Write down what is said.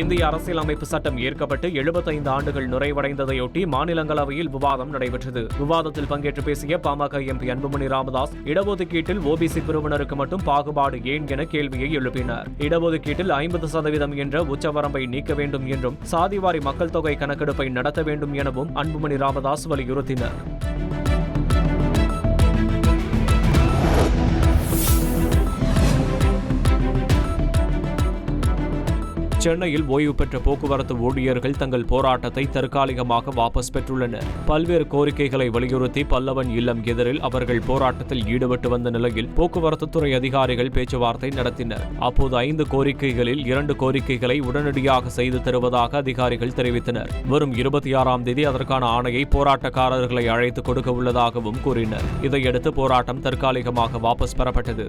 இந்திய அரசியலமைப்பு சட்டம் ஏற்கப்பட்டு 75 ஆண்டுகள் நிறைவடைந்ததையொட்டி மாநிலங்களவையில் விவாதம் நடைபெற்றது. விவாதத்தில் பங்கேற்று பேசிய பாமக எம்பி அன்புமணி ராமதாஸ் இடஒதுக்கீட்டில் ஓபிசி பிரிவினருக்கு மட்டும் பாகுபாடு ஏன் என கேள்வியை எழுப்பினார். இடஒதுக்கீட்டில் ஐம்பது சதவீதம் என்ற உச்சவரம்பை நீக்க வேண்டும் என்றும் சாதிவாரி மக்கள் தொகை கணக்கெடுப்பை நடத்த வேண்டும் எனவும் அன்புமணி ராமதாஸ் வலியுறுத்தினர். சென்னையில் ஓய்வு பெற்ற போக்குவரத்து ஊழியர்கள் தங்கள் போராட்டத்தை தற்காலிகமாக வாபஸ் பெற்றுள்ளனர். பல்வேறு கோரிக்கைகளை வலியுறுத்தி பல்லவன் இல்லம் எதிரில் அவர்கள் போராட்டத்தில் ஈடுபட்டு வந்த நிலையில் போக்குவரத்து துறை அதிகாரிகள் பேச்சுவார்த்தை நடத்தினர். அப்போது ஐந்து கோரிக்கைகளில் இரண்டு கோரிக்கைகளை உடனடியாக செய்து தருவதாக அதிகாரிகள் தெரிவித்தனர். வரும் இருபத்தி ஆறாம் தேதி அதற்கான ஆணையை போராட்டக்காரர்களை அழைத்து கொடுக்க உள்ளதாகவும் கூறினர். இதையடுத்து போராட்டம் தற்காலிகமாக வாபஸ் பெறப்பட்டது.